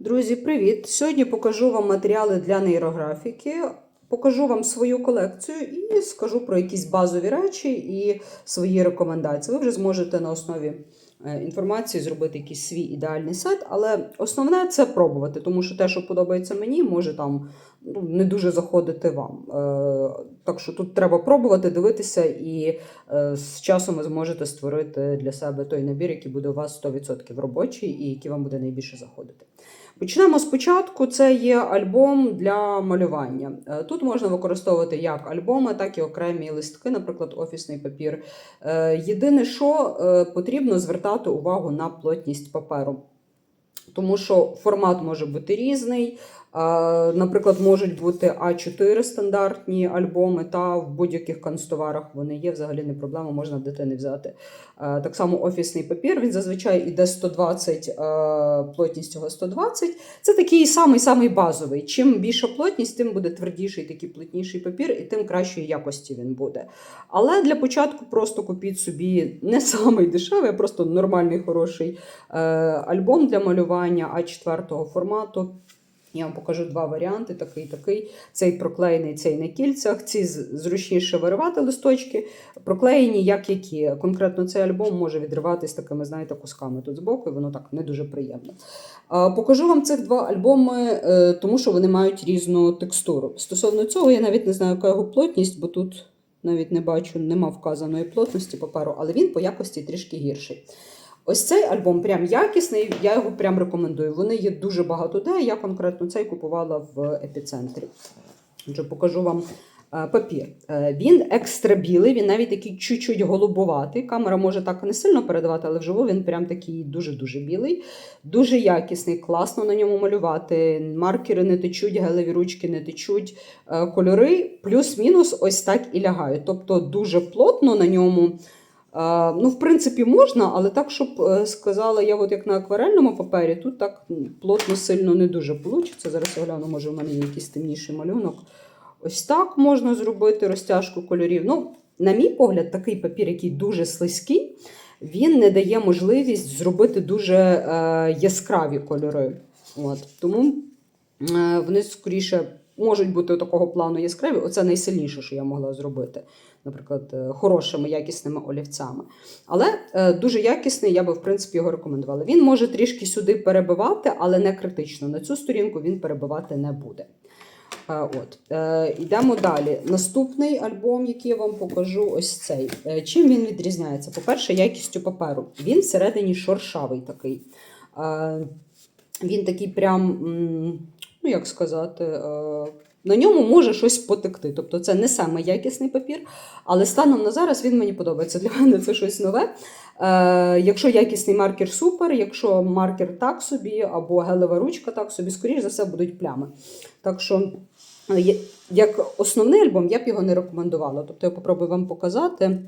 Друзі, привіт! Сьогодні покажу вам матеріали для нейрографіки, покажу вам свою колекцію і скажу про якісь базові речі і свої рекомендації. Ви вже зможете на основі е, інформації зробити якийсь свій ідеальний сет, але основне це пробувати, тому що те, що подобається мені, може там ну, не дуже заходити вам. Е, Так що тут треба пробувати, дивитися, і е, з часом ви зможете створити для себе той набір, який буде у вас 100% робочий і який вам буде найбільше заходити. Почнемо спочатку. Це є альбом для малювання. Е, Тут можна використовувати як альбоми, так і окремі листки, наприклад, офісний папір. Е, Єдине, що е, потрібно звертати увагу на плотність паперу. Тому що формат може бути різний. Наприклад, можуть бути А4 стандартні альбоми, та в будь-яких канцтоварах вони є, взагалі не проблема, можна дитини взяти. Так само офісний папір, він зазвичай іде 120, плотність його 120. Це такий самий самий базовий. Чим більша плотність, тим буде твердіший, такий плотніший папір, і тим кращої якості він буде. Але для початку просто купіть собі не самий дешевий, а просто нормальний хороший е, альбом для малювання А4 формату. Я вам покажу два варіанти: такий такий. Цей проклеєний, цей на кільцях. Ці зручніше виривати листочки, проклеєні як які. Конкретно цей альбом може відриватись такими, знаєте, кусками тут збоку, і воно так не дуже приємно. Покажу вам цих два альбоми, е, тому що вони мають різну текстуру. Стосовно цього, я навіть не знаю, яка його плотність, бо тут навіть не бачу, нема вказаної плотності паперу, але він по якості трішки гірший. Ось цей альбом прям якісний, я його прям рекомендую. Вони є дуже багато де. Я конкретно цей купувала в епіцентрі. Отже, покажу вам е, папір. Е, Він екстра білий, він навіть такий чуть-чуть голубоватий. Камера може так не сильно передавати, але вживу він прям такий дуже-дуже білий, дуже якісний, класно на ньому малювати. Маркери не течуть, гелеві ручки не течуть. Е, Кольори плюс-мінус ось так і лягають. Тобто дуже плотно на ньому. А, Ну, в принципі, можна, але так, щоб е, сказала я, от як на акварельному папері, тут так плотно сильно не дуже вийде. Зараз я гляну, може, в мене якийсь темніший малюнок. Ось так можна зробити розтяжку кольорів. Ну, на мій погляд, такий папір, який дуже слизький, він не дає можливість зробити дуже е, яскраві кольори. От. Тому е, вони скоріше можуть бути такого плану яскраві. Оце найсильніше, що я могла зробити наприклад, е, хорошими якісними олівцями. Але е, дуже якісний, я би в принципі його рекомендувала. Він може трішки сюди перебивати, але не критично. На цю сторінку він перебивати не буде. Е, От. Йдемо далі. Наступний альбом, який я вам покажу, ось цей. Чим він відрізняється? По-перше, якістю паперу. Він всередині шоршавий такий. Він такий прям, ну як сказати, е, на ньому може щось потекти. Тобто це не саме якісний папір, але станом на зараз він мені подобається. Для мене це щось нове. Е, якщо якісний маркер супер, якщо маркер так собі, або гелева ручка так собі, скоріш за все будуть плями. Так що, е, як основний альбом, я б його не рекомендувала. Тобто я попробую вам показати.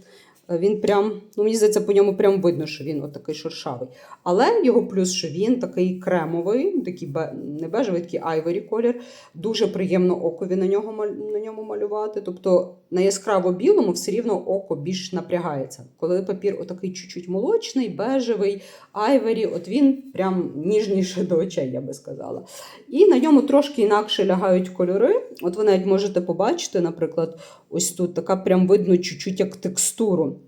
Е, Він прям, ну мені здається, по ньому прям видно, що він отакий шершавий. Але його плюс, що він такий кремовий, такий не бежевий, такий айворі колір. Дуже приємно окові на нього на ньому малювати. Тобто на яскраво білому все рівно око більш напрягається. Коли папір отакий чуть-чуть молочний, бежевий, айворі, от він прям ніжніше до очей, я би сказала. І на ньому трошки інакше лягають кольори. От ви навіть можете побачити, наприклад, ось тут така прям видно чуть-чуть як текстуру.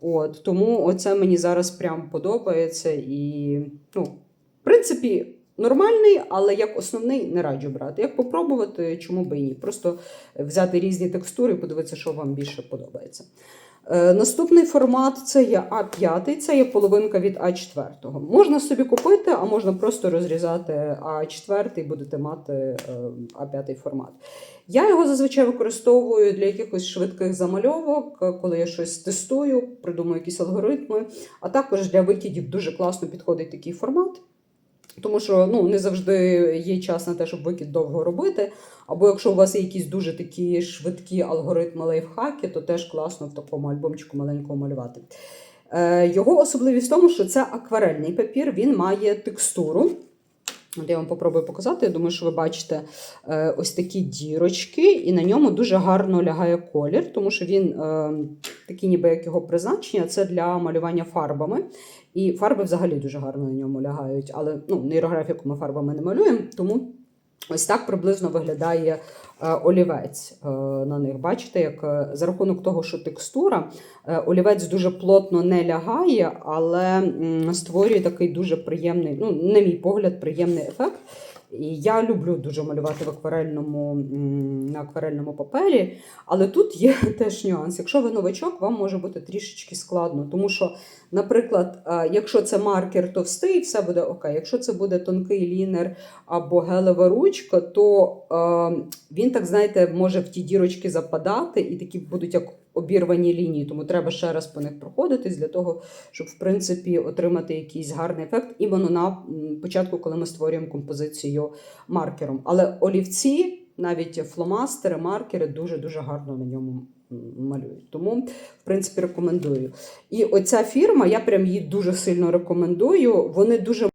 От, тому оце мені зараз прям подобається. І, ну, в принципі, нормальний, але як основний не раджу брати. Як попробувати, чому би і ні. Просто взяти різні текстури і подивитися, що вам більше подобається. Е, Наступний формат це є А5, це є половинка від А4. Можна собі купити, а можна просто розрізати А4 і будете мати е, А5 формат. Я його зазвичай використовую для якихось швидких замальовок, коли я щось тестую, придумую якісь алгоритми, а також для викидів дуже класно підходить такий формат. Тому що ну, не завжди є час на те, щоб викид довго робити. Або якщо у вас є якісь дуже такі швидкі алгоритми лайфхаки, то теж класно в такому альбомчику маленькому малювати. Е, його особливість в тому, що це акварельний папір, він має текстуру. От я вам попробую показати. Я думаю, що ви бачите е, ось такі дірочки, і на ньому дуже гарно лягає колір, тому що він е, такий, ніби як його призначення, це для малювання фарбами. І фарби взагалі дуже гарно на ньому лягають. Але ну, нейрографіку ми фарбами не малюємо, тому ось так приблизно виглядає е, олівець е, на них. Бачите, як е, за рахунок того, що текстура, олівець дуже плотно не лягає, але створює такий дуже приємний, ну, на мій погляд, приємний ефект. І я люблю дуже малювати в акварельному, на акварельному папері, але тут є теж нюанс. Якщо ви новачок, вам може бути трішечки складно, тому що, наприклад, е, якщо це маркер товстий, все буде окей. Якщо це буде тонкий лінер або гелева ручка, то е, він так, знаєте, може в ті дірочки западати, і такі будуть як обірвані лінії. Тому треба ще раз по них проходитись для того, щоб в принципі отримати якийсь гарний ефект іменно на початку, коли ми створюємо композицію маркером. Але олівці, навіть фломастери, маркери дуже дуже гарно на ньому малюють. Тому, в принципі, рекомендую. І оця фірма, я прям її дуже сильно рекомендую. Вони дуже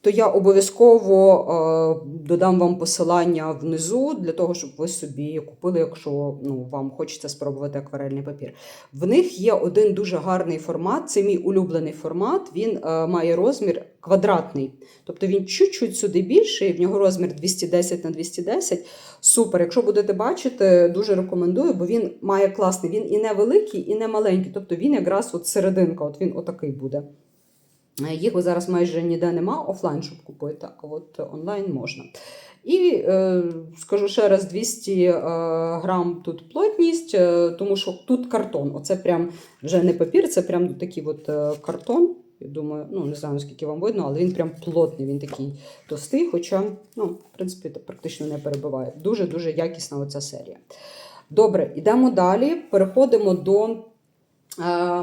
то я обов'язково е, додам вам посилання внизу для того, щоб ви собі купили, якщо ну, вам хочеться спробувати акварельний папір. В них є один дуже гарний формат, це мій улюблений формат. Він е, має розмір квадратний. Тобто він чуть-чуть сюди більший, в нього розмір 210 на 210. Супер. Якщо будете бачити, дуже рекомендую, бо він має класний. Він і не великий, і не маленький. Тобто він якраз от серединка, от він отакий буде. Е, Їх зараз майже ніде нема офлайн, щоб купити, а от онлайн можна. І е, скажу ще раз: 200 е, грам тут плотність, тому що тут картон. Оце прям вже не папір, це прям такий от картон. Я думаю, ну не знаю, наскільки вам видно, але він прям плотний, він такий товстий, хоча, ну, в принципі, практично не перебиває. Дуже-дуже якісна оця серія. Добре, йдемо далі. Переходимо до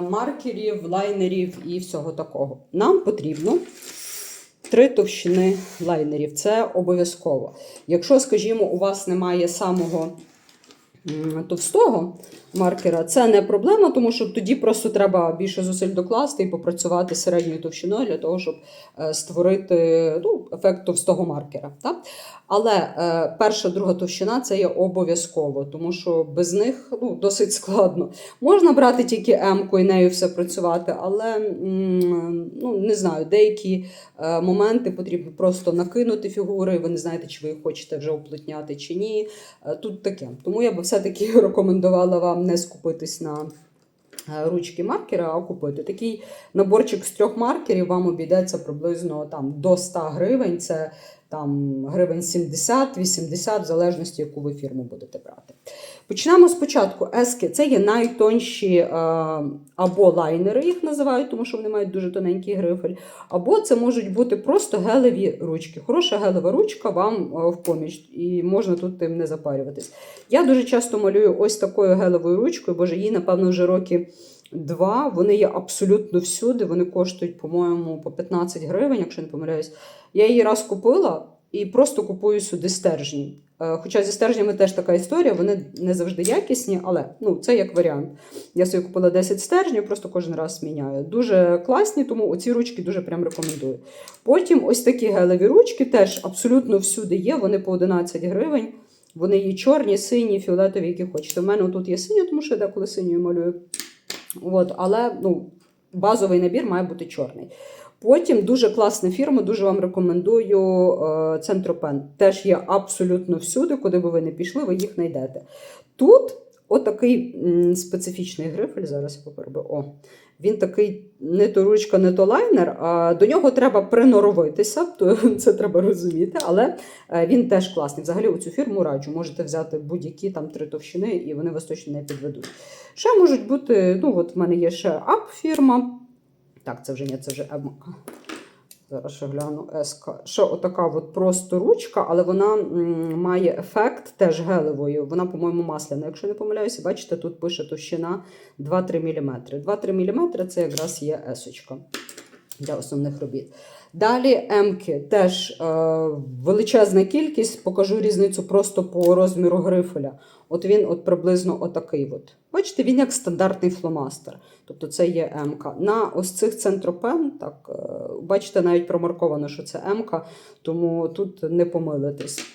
маркерів, лайнерів і всього такого. Нам потрібно три товщини лайнерів. Це обов'язково. Якщо, скажімо, у вас немає самого товстого маркера, це не проблема, тому що тоді просто треба більше зусиль докласти і попрацювати середньою товщиною для того, щоб е, створити ну, ефект товстого маркера. Так? Але е, перша, друга товщина це є обов'язково, тому що без них ну, досить складно. Можна брати тільки М-ку і нею все працювати, але ну, не знаю, деякі е, моменти потрібно просто накинути фігури, ви не знаєте, чи ви їх хочете вже уплотняти чи ні. Тут таке. Тому я би все-таки рекомендувала вам не скупитись на е, ручки маркера, а купити. Такий наборчик з трьох маркерів вам обійдеться приблизно там, до 100 гривень. Це там гривень 70-80, в залежності, яку ви фірму будете брати. Почнемо спочатку. Ески це є найтонші е, або лайнери, їх називають, тому що вони мають дуже тоненький грифель, або це можуть бути просто гелеві ручки. Хороша гелева ручка вам е, в поміч, і можна тут тим не запарюватись. Я дуже часто малюю ось такою гелевою ручкою, боже, їй, напевно, вже роки. Два, вони є абсолютно всюди. Вони коштують, по-моєму, по 15 гривень, якщо не помиляюсь. Я її раз купила і просто купую сюди стержні. Е, Хоча зі стержнями теж така історія, вони не завжди якісні, але ну, це як варіант. Я собі купила 10 стержнів, просто кожен раз міняю. Дуже класні, тому оці ручки дуже прям рекомендую. Потім ось такі гелеві ручки теж абсолютно всюди є, вони по 11 гривень. Вони є чорні, сині, фіолетові, які хочете. У мене тут є синя, тому що я деколи синьою малюю. От, але ну, базовий набір має бути чорний. Потім дуже класна фірма, дуже вам рекомендую е, Центропен. Теж є абсолютно всюди, куди би ви не пішли, ви їх знайдете. Тут отакий специфічний грифель, зараз я попробую. О, він такий не то ручка, не то лайнер. А до нього треба приноровитися, то це треба розуміти, але е, він теж класний. Взагалі, у цю фірму раджу. Можете взяти будь-які там три товщини, і вони вас точно не підведуть. Ще можуть бути, ну от в мене є ще ап фірма. Так, це вже ні, це вже М. Зараз ще гляну СК. Ще отака от просто ручка, але вона має ефект теж гелевою. Вона, по-моєму, масляна. Якщо не помиляюся, бачите, тут пише товщина 2-3 мм. 2-3 мм це якраз є есочка для основних робіт. Далі М-ки теж е, величезна кількість, покажу різницю просто по розміру грифеля. От він от приблизно отакий. От. Бачите, він як стандартний фломастер. Тобто це є М-ка. На ось цих центропен, так, е, бачите, навіть промарковано, що це М-ка, тому тут не помилитесь.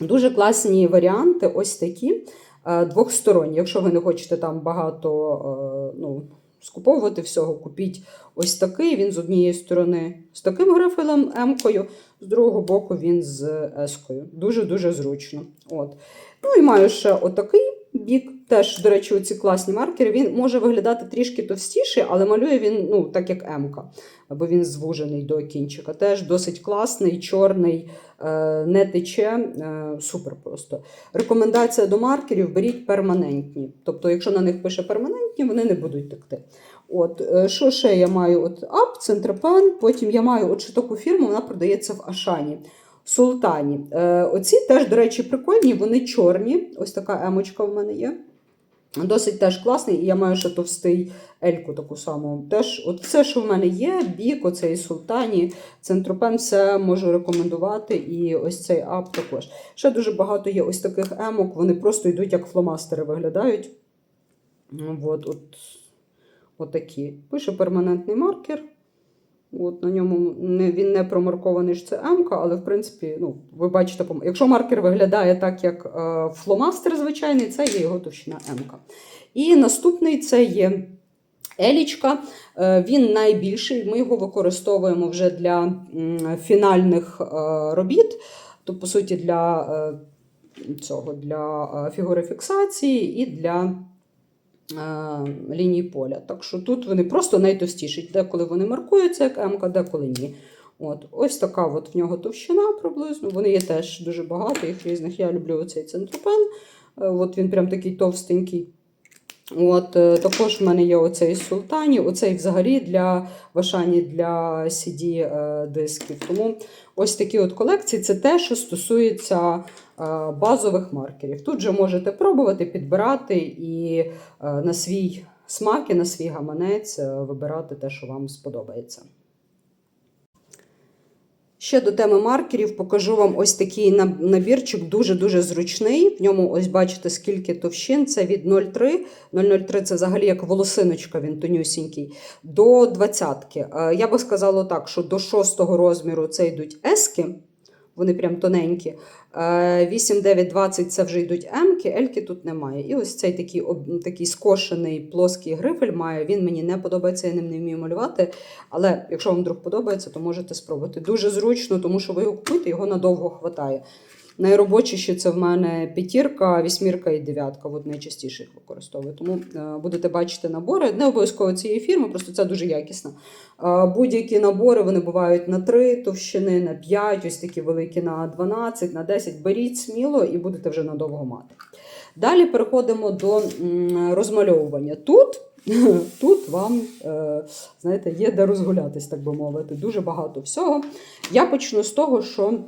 Дуже класні варіанти, ось такі е, двохсторонні. Якщо ви не хочете там багато е, ну, скуповувати всього, купіть ось такий. Він з однієї сторони з таким грифелем М-кою, з другого боку він з С-кою. Дуже-дуже зручно. От. Ну і маю ще отакий бік. Теж, до речі, оці класні маркери. Він може виглядати трішки товстіший, але малює він ну, так як М-ка, бо він звужений до кінчика. Теж досить класний, чорний, е, не тече. Е, супер просто. Рекомендація до маркерів: беріть перманентні. Тобто, якщо на них пише перманентні, вони не будуть текти. От, е, що ще я маю? От ап, центропен, потім я маю от ще таку фірму, вона продається в Ашані. Султані. Е, оці теж, до речі, прикольні, вони чорні. Ось така емочка в мене є. Досить теж класний, і я маю ще товстий ельку таку саму. Теж, от все, що в мене є, бік, оцей султані, центропен, все можу рекомендувати. І ось цей ап також. Ще дуже багато є ось таких емок, вони просто йдуть як фломастери виглядають. От, от, от такі. Пише перманентний маркер. От на ньому не, він не промаркований, що це М, але в принципі, ну, ви бачите, якщо маркер виглядає так, як е, фломастер звичайний, це є його товщина М. І наступний це є Елічка. Е, Він найбільший. Ми його використовуємо вже для м, фінальних е, робіт, то, по суті, для е, цього для е, фігури фіксації і для лінії поля. Так що тут вони просто найтовстіші. Деколи вони маркуються як М, деколи ні. От, ось така от в нього товщина приблизно. Вони є теж дуже багато, їх різних. Я люблю оцей центропен. Е, От він прям такий товстенький. От, е, також в мене є оцей султані, оцей взагалі для Вашані для CD е, дисків. Тому ось такі от колекції це те, що стосується е, базових маркерів. Тут же можете пробувати, підбирати і е, на свій смак і на свій гаманець е, вибирати те, що вам сподобається. Ще до теми маркерів покажу вам ось такий набірчик, дуже-дуже зручний. В ньому ось бачите, скільки товщин. Це від 0,3. 0,03 це взагалі як волосиночка, він тонюсінький, до 20. Я би сказала так, що до 6 розміру це йдуть ески, вони прям тоненькі. Е, 8, 9, 20 це вже йдуть М-ки, L-ки тут немає. І ось цей такий, такий скошений плоский грифель має. Він мені не подобається, я ним не вмію малювати. Але якщо вам вдруг подобається, то можете спробувати. Дуже зручно, тому що ви його купуєте, його надовго хватає. Найробочіші це в мене п'ятірка, вісьмірка і дев'ятка. От найчастіше їх використовую. Тому е, будете бачити набори. Не обов'язково цієї фірми, просто це дуже якісно. Е, будь-які набори вони бувають на 3 товщини, на 5, ось такі великі на 12, на 10. Беріть сміло і будете вже надовго мати. Далі переходимо до розмальовування. Тут, тут вам е, знаєте, є де розгулятись, так би мовити. Дуже багато всього. Я почну з того, що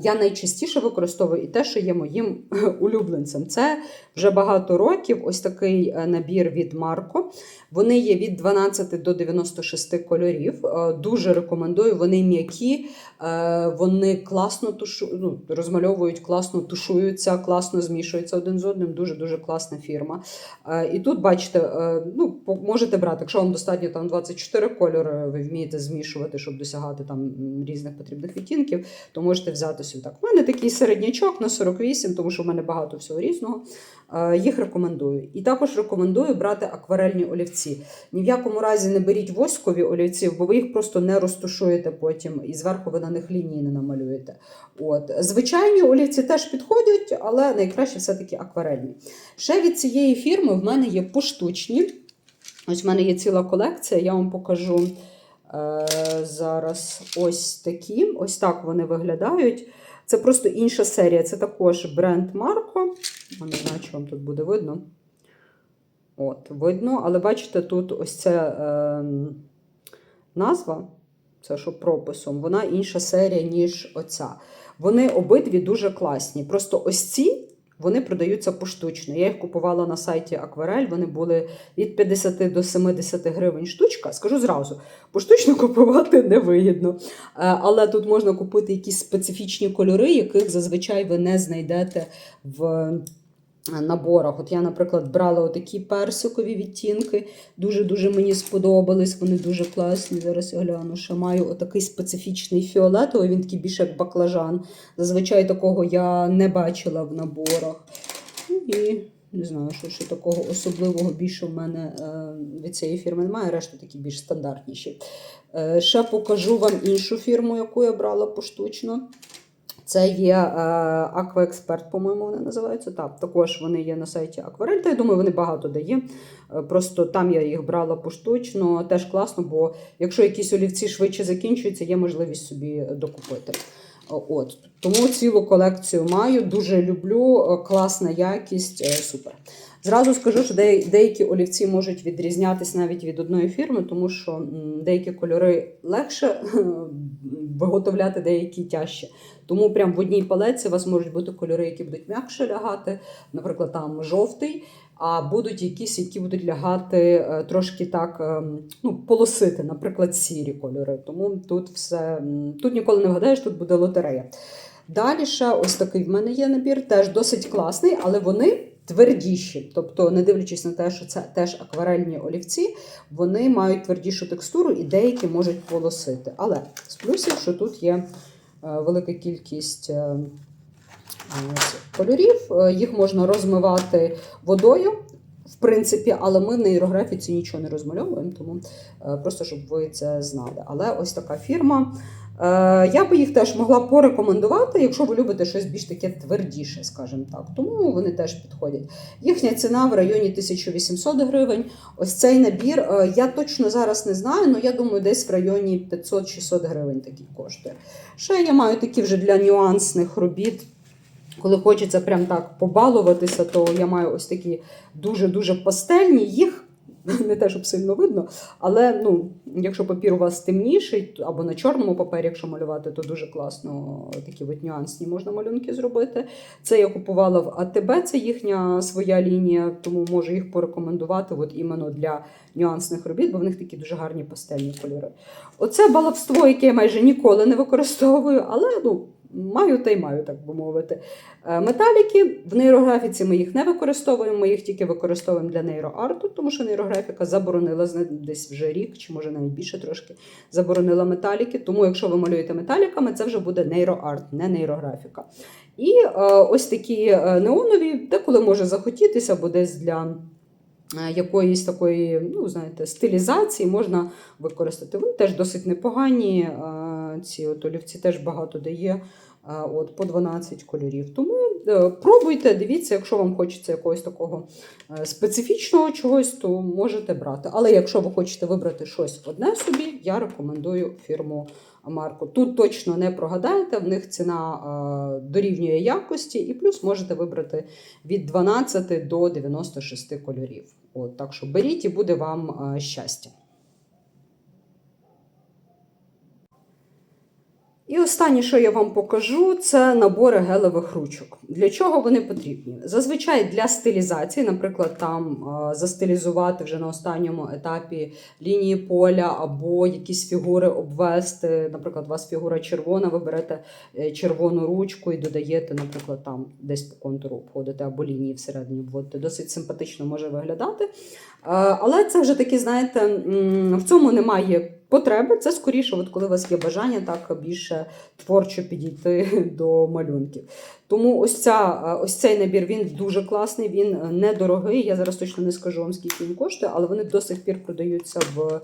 я найчастіше використовую і те, що є моїм улюбленцем. Це вже багато років ось такий е, набір від Марко. Вони є від 12 до 96 кольорів. Е, Дуже рекомендую. Вони м'які, е, вони класно тушу... ну, розмальовують, класно тушуються, класно змішуються один з одним. Дуже дуже класна фірма. Е, І тут бачите, ну можете брати, якщо вам достатньо там 24 кольори, ви вмієте змішувати, щоб досягати там різних потрібних відтінків, то можете взяти собі так. У мене такий середнячок на 48, тому що в мене багато всього різного. Їх рекомендую. І також рекомендую брати акварельні олівці. Ні в якому разі не беріть воскові олівці, бо ви їх просто не розтушуєте потім, і зверху ви на них лінії не намалюєте. От. Звичайні олівці теж підходять, але найкраще все-таки акварельні. Ще від цієї фірми в мене є поштучні. Ось в мене є ціла колекція, я вам покажу е, зараз ось такі. Ось так вони виглядають. Це просто інша серія. Це також бренд Марко. Не знаю, чи вам тут буде видно. От, видно, але бачите, тут ось це е, назва, це що прописом, вона інша серія, ніж оця. Вони обидві дуже класні. Просто ось ці вони продаються поштучно. Я їх купувала на сайті Акварель. Вони були від 50 до 70 гривень штучка. Скажу зразу, поштучно купувати невигідно. Е, Але тут можна купити якісь специфічні кольори, яких зазвичай ви не знайдете в наборах. От я, наприклад, брала отакі персикові відтінки, дуже-дуже мені сподобались, вони дуже класні. Зараз я гляну, що маю отакий специфічний фіолетовий, він такий більше як баклажан. Зазвичай такого я не бачила в наборах. Ну і не знаю, що ще такого особливого більше в мене е, від цієї фірми немає, решта такі більш стандартніші. Е, ще покажу вам іншу фірму, яку я брала поштучно. Це є е, Акваексперт, по-моєму, вони називаються. Так, також вони є на сайті Акварель. Та я думаю, вони багато дає. Е, Просто там я їх брала поштучно. Теж класно, бо якщо якісь олівці швидше закінчуються, є можливість собі докупити. От тому цілу колекцію маю. Дуже люблю. е, Класна якість, е, супер. Зразу скажу, що деякі олівці можуть відрізнятися навіть від одної фірми, тому що деякі кольори легше виготовляти, деякі тяжче. Тому прям в одній палеці у вас можуть бути кольори, які будуть м'якше лягати, наприклад, там жовтий, а будуть якісь, які будуть лягати е, трошки так, ем, ну, полосити, наприклад, сірі кольори. Тому тут все тут ніколи не вгадаєш, тут буде лотерея. Далі ще ось такий в мене є набір, теж досить класний, але вони твердіші. Тобто, не дивлячись на те, що це теж акварельні олівці, вони мають твердішу текстуру і деякі можуть полосити. Але з плюсів, що тут є е, велика кількість е, кольорів, е, їх можна розмивати водою. В принципі, але ми в нейрографіці нічого не розмальовуємо, тому просто щоб ви це знали. Але ось така фірма. Е, Я би їх теж могла порекомендувати, якщо ви любите щось більш таке твердіше, скажімо так. Тому вони теж підходять. Їхня ціна в районі 1800 гривень. Ось цей набір. е, Я точно зараз не знаю, але я думаю, десь в районі 500-600 гривень такий коштує. Ще я маю такі вже для нюансних робіт. Коли хочеться прям так побалуватися, то я маю ось такі дуже-дуже пастельні. Їх не те, щоб сильно видно, але ну, якщо папір у вас темніший, або на чорному папері, якщо малювати, то дуже класно такі от нюансні можна малюнки зробити. Це я купувала в АТБ, це їхня своя лінія, тому можу їх порекомендувати от іменно для нюансних робіт, бо в них такі дуже гарні пастельні кольори. Оце баловство, яке я майже ніколи не використовую, але ну. Маю та й маю, так би мовити. Е, Металіки в нейрографіці ми їх не використовуємо, ми їх тільки використовуємо для нейроарту, тому що нейрографіка заборонила десь вже рік, чи може навіть більше трошки заборонила металіки. Тому, якщо ви малюєте металіками, це вже буде нейроарт, не нейрографіка. І е, ось такі е, неонові, деколи може захотітися, або десь для. Якоїсь такої, ну знаєте, стилізації можна використати. Вони теж досить непогані. Е, Ці от олівці теж багато дає от, по 12 кольорів. Тому е, пробуйте, дивіться, якщо вам хочеться якогось такого е, специфічного чогось, то можете брати. Але якщо ви хочете вибрати щось одне собі, я рекомендую фірму Марко. Тут точно не прогадаєте, в них ціна е, дорівнює якості, і плюс можете вибрати від 12 до 96 кольорів. От, так що беріть і буде вам е, щастя. І останнє, що я вам покажу, це набори гелевих ручок. Для чого вони потрібні? Зазвичай для стилізації, наприклад, там е, застилізувати вже на останньому етапі лінії поля або якісь фігури обвести. Наприклад, у вас фігура червона, ви берете е, червону ручку і додаєте, наприклад, там десь по контуру обходите або лінії всередині обводите. Досить симпатично може виглядати. Е, Але це вже такі, знаєте, в цьому немає потреби. Це скоріше, от коли у вас є бажання так більше творчо підійти до малюнків. Тому ось, ця, ось цей набір він дуже класний, він недорогий. Я зараз точно не скажу вам, скільки він коштує, але вони до сих пір продаються в е,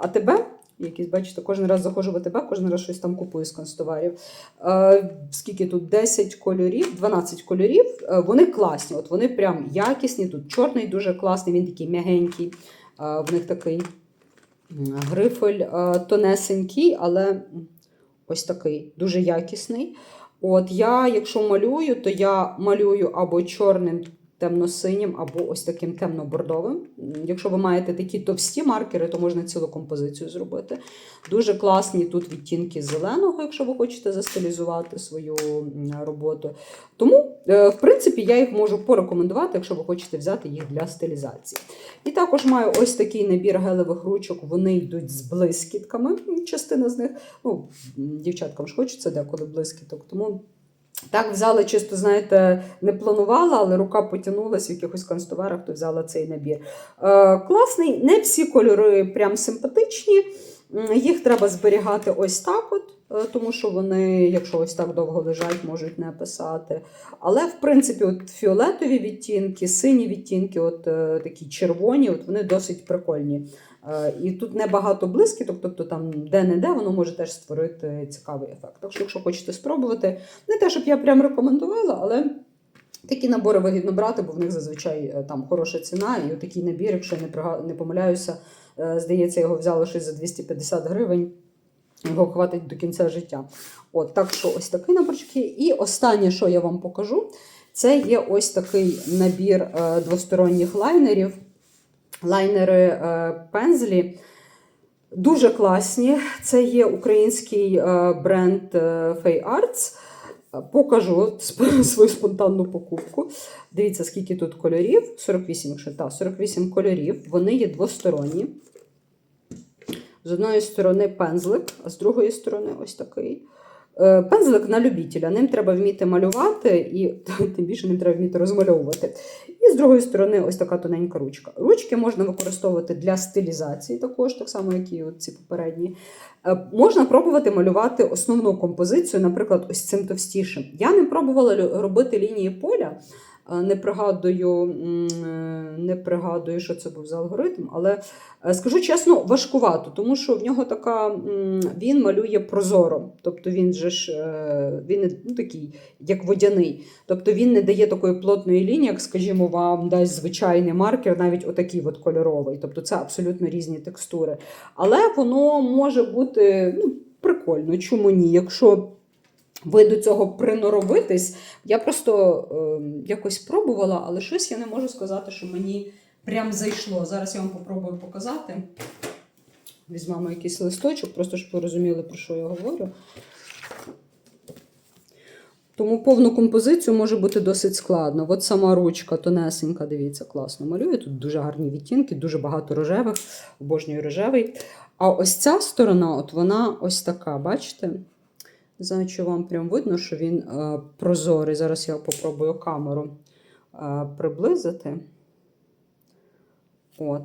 АТБ. Якісь, бачите, кожен раз заходжу в АТБ, кожен раз щось там купую з канцтоварів. Е, скільки тут? 10 кольорів, 12 кольорів. Е, вони класні, от вони прям якісні. Тут чорний дуже класний, він такий м'ягенький. Е, в них такий грифель е, тонесенький, але ось такий дуже якісний. От я, якщо малюю, то я малюю або чорним темно-синім, або ось таким темно-бордовим. Якщо ви маєте такі товсті маркери, то можна цілу композицію зробити. Дуже класні тут відтінки зеленого, якщо ви хочете застилізувати свою роботу. Тому, е, в принципі, я їх можу порекомендувати, якщо ви хочете взяти їх для стилізації. І також маю ось такий набір гелевих ручок. Вони йдуть з блискітками. Частина з них, ну, дівчаткам ж хочеться деколи блискіток, тому Так, взяла чисто, знаєте, не планувала, але рука потягнулася в якихось канцтоварах, то взяла цей набір. Е, класний, не всі кольори прям симпатичні. Їх треба зберігати ось так, от, е, тому що вони, якщо ось так довго лежать, можуть не писати. Але, в принципі, от фіолетові відтінки, сині відтінки, от е, такі червоні, от вони досить прикольні. Е, І тут небагато блискіток, тобто там де-не-де воно може теж створити цікавий ефект. Так що, якщо хочете спробувати, не те, щоб я прям рекомендувала, але такі набори вигідно брати, бо в них зазвичай е, там хороша ціна. І отакий набір, якщо я не, помиляюся, е, здається, його взяли щось за 250 гривень. Його хватить до кінця життя. От, так що ось такий наборчик є. І останнє, що я вам покажу, це є ось такий набір двосторонніх лайнерів. Лайнери е, пензлі. Дуже класні. Це є український е, бренд е, Fay Arts. Покажу свою спонтанну покупку. Дивіться, скільки тут кольорів. 48, якщо так, 48 кольорів. Вони є двосторонні. З одної сторони пензлик, а з другої сторони ось такий. Е, Пензлик на любителя. Ним треба вміти малювати, і тим більше ним треба вміти розмальовувати. І з другої сторони, ось така тоненька ручка. Ручки можна використовувати для стилізації, також, так само, як і ці попередні. Е, Можна пробувати малювати основну композицію, наприклад, ось цим товстішим. Я не пробувала робити лінії поля. Е, Не пригадую, е, не пригадую, що це був за алгоритм, але е, скажу чесно, важкувато, тому що в нього така він малює прозоро. Тобто він же ж він ну, такий, як водяний. Тобто він не дає такої плотної лінії, як, скажімо, вам дасть звичайний маркер, навіть отакий от кольоровий. Тобто це абсолютно різні текстури. Але воно може бути ну, прикольно, чому ні? Якщо ви до цього приноровитесь, я просто е, якось пробувала, але щось я не можу сказати, що мені прям зайшло. Зараз я вам попробую показати. Візьмемо якийсь листочок, просто щоб ви розуміли, про що я говорю. Тому повну композицію може бути досить складно. От сама ручка тонесенька, дивіться, класно малює. Тут дуже гарні відтінки, дуже багато рожевих, обожнюю рожевий. А ось ця сторона, от вона ось така, бачите? Чи вам прям видно, що він е, прозорий. Зараз я попробую камеру е, приблизити. От.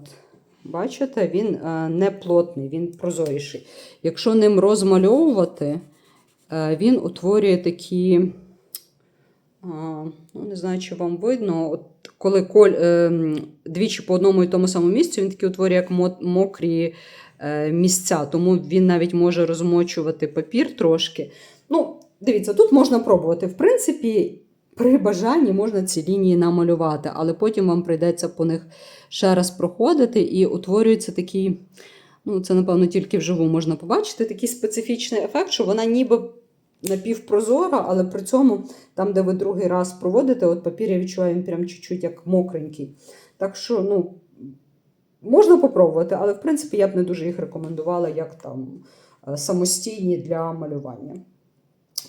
Бачите, він е, не плотний, він прозоріший. Якщо ним розмальовувати, е, він утворює такі. А, ну, не знаю, чи вам видно. От коли коль, е, двічі по одному і тому самому місцю, він такі утворює як мокрі е, місця, тому він навіть може розмочувати папір трошки. Ну, дивіться, тут можна пробувати. В принципі, при бажанні можна ці лінії намалювати, але потім вам прийдеться по них ще раз проходити, і утворюється такий. Ну, це, напевно, тільки вживу можна побачити такий специфічний ефект, що вона ніби напівпрозора, але при цьому, там, де ви другий раз проводите, от папір я відчуваю, він прям чуть-чуть як мокренький. Так що, ну, можна попробувати, але в принципі я б не дуже їх рекомендувала як там е, самостійні для малювання.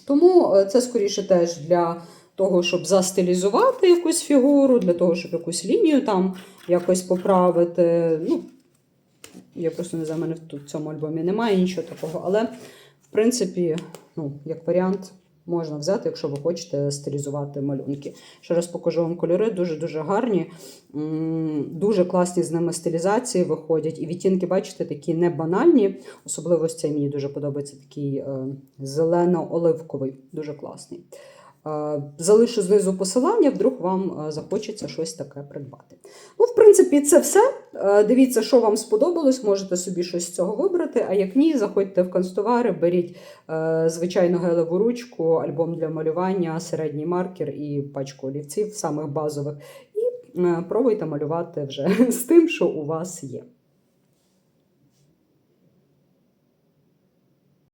Тому е, це скоріше теж для того, щоб застилізувати якусь фігуру, для того, щоб якусь лінію там якось поправити. Ну, я просто не знаю, в мене в цьому альбомі немає нічого такого, але в принципі, ну, як варіант, можна взяти, якщо ви хочете стилізувати малюнки. Ще раз покажу вам кольори, дуже-дуже гарні, дуже класні з ними стилізації виходять. І відтінки, бачите, такі не банальні. Особливо ось цей мені дуже подобається такий е, зелено-оливковий, дуже класний. Е, Залишу знизу посилання, вдруг вам е, захочеться щось таке придбати. Ну, в принципі, це все. Е, Дивіться, що вам сподобалось, можете собі щось з цього вибрати. А як ні, заходьте в канцтовари, беріть звичайну гелеву ручку, альбом для малювання, середній маркер і пачку олівців, самих базових. І пробуйте малювати вже з тим, що у вас є.